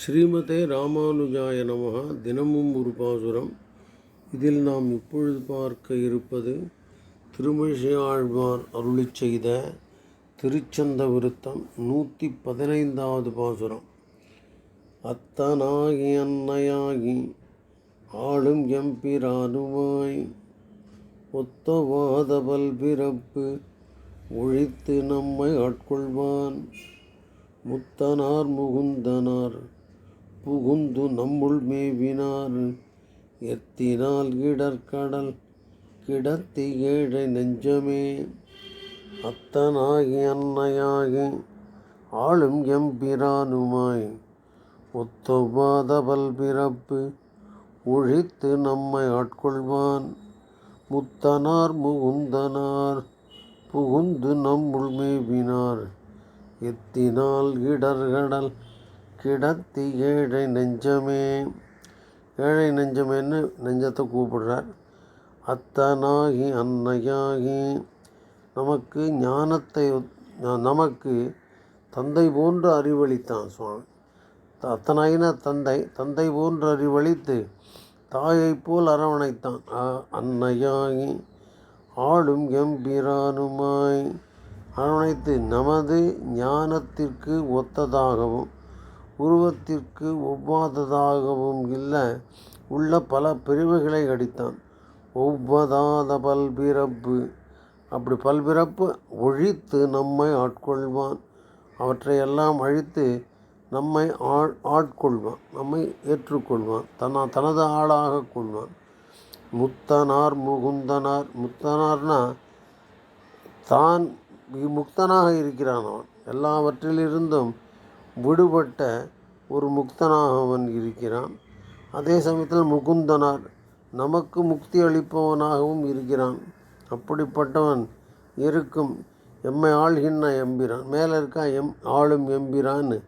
ஸ்ரீமதே ராமானுஜாய நமகா தினமும் ஒரு பாசுரம். இதில் நாம் இப்பொழுது பார்க்க இருப்பது திருமிழிசை ஆழ்வார் அருளிச் செய்த திருச்சந்த விருத்தம் நூற்றி பதினைந்தாவது பாசுரம். அத்தனாகி அன்னையாகி ஆளும் எம்பிரானுமாய் ஒத்தவாத பல்பிறப்பு ஒழித்து நம்மை ஆட்கொள்வான். முத்தனார் முகுந்தனார் புகுந்து நம்முள் மேவினார். எத்தினால் கிடற்கடல் கிடத்தி ஏழை நெஞ்சமே. அத்தனாகி அன்னையாகி ஆளும் எம்பிரானுமாய். ஒத்தவாத பல்பிறப்பு ஒழித்து நம்மை ஆட்கொள்வான். முத்தனார் முகுந்தனார் புகுந்து நம்முள் மேவினார். எத்தினால் இடர்கடல் கிடத்தி ஏழை நெஞ்சமே. ஏழை நெஞ்சமேன்னு நெஞ்சத்தை கூப்பிடுறார். அத்தனாகி அன்னையாகி. நமக்கு ஞானத்தை நமக்கு தந்தை போன்று அறிவளித்தான் சுவாமி. அத்தனாயின தந்தை தந்தை போன்று அறிவளித்து தாயைப் போல் அரவணைத்தான். அன்னையாகி ஆளும் எம்பிரானுமாய். அரவணைத்து நமது ஞானத்திற்கு ஒத்ததாகவும் உருவத்திற்கு ஒவ்வாததாகவும் இல்லை உள்ள பல பிரிவுகளை அடித்தான். ஒவ்வதாத பல்பிறப்பு. அப்படி பல்பிறப்பு ஒழித்து நம்மை ஆட்கொள்வான். அவற்றையெல்லாம் அழித்து நம்மை ஆள் ஆட்கொள்வான். நம்மை ஏற்றுக்கொள்வான். தன்னா தனது ஆளாக கொள்வான். முத்தனார் முகுந்தனார். முத்தனார்னா தான் முக்தனாக இருக்கிறான் அவன். எல்லாவற்றிலிருந்தும் விடுபட்ட ஒரு முக்தனாக அவன் இருக்கிறான். அதே சமயத்தில் முகுந்தனார் நமக்கு முக்தி அளிப்பவனாகவும் இருக்கிறான். அப்படிப்பட்டவன் இருக்கும் எம்மை ஆள்கின்ற எம்பிரான். மேலே இருக்கா எம் ஆளும் எம்பிரான்னு.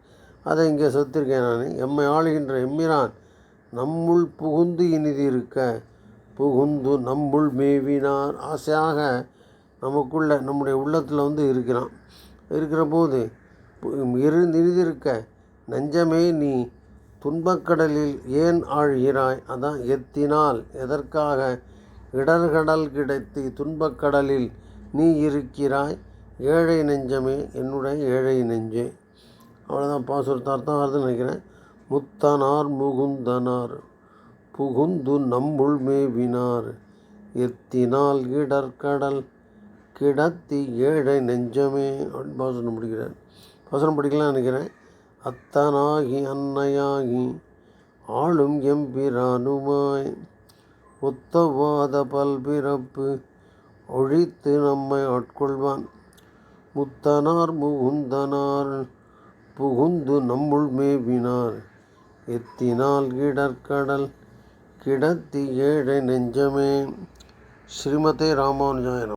அதை இங்கே சொத்திருக்கேன் நான். எம்மை ஆளுகின்ற எம்பிரான் நம்முள் புகுந்து இனிதி இருக்க புகுந்து நம்முள் மேவினார். ஆசையாக நமக்குள்ள நம்முடைய உள்ளத்தில் வந்து இருக்கிறான். இருக்கிற போது இரு நிறுதிருக்க நெஞ்சமே நீ துன்பக்கடலில் ஏன் ஆழ்கிறாய்? அதான் எத்தினால். எதற்காக? இடர்கடல் கிடைத்து துன்பக்கடலில் நீ இருக்கிறாய்? ஏழை நெஞ்சமே என்னுடைய ஏழை நெஞ்சே. அவ்வளோதான் பாசுரத்தை அர்த்தம் வருதுன்னு நினைக்கிறேன். முத்தனார் முகுந்தனார் புகுந்து நம்முள் மேவினார். எத்தினால் இடர்கடல் கிடத்தி ஏழை நெஞ்சமே அப்படின்னு பாசுரம் முடிக்கிறேன் வசனம் படிக்கலாம் நினைக்கிறேன். அத்தனாகி அன்னையாகி ஆளும் எம்பிரானுமாய் ஒத்தவாத பல்பிறப்பு ஒழித்து நம்மை ஆட்கொள்வான். முத்தனார் முகுந்தனார் புகுந்து நம்முள் மேவினார். எத்தினால் கிடற்கடல் கிடத்தி ஏழை நெஞ்சமே. ஸ்ரீமதே ராமானுஜாயனம்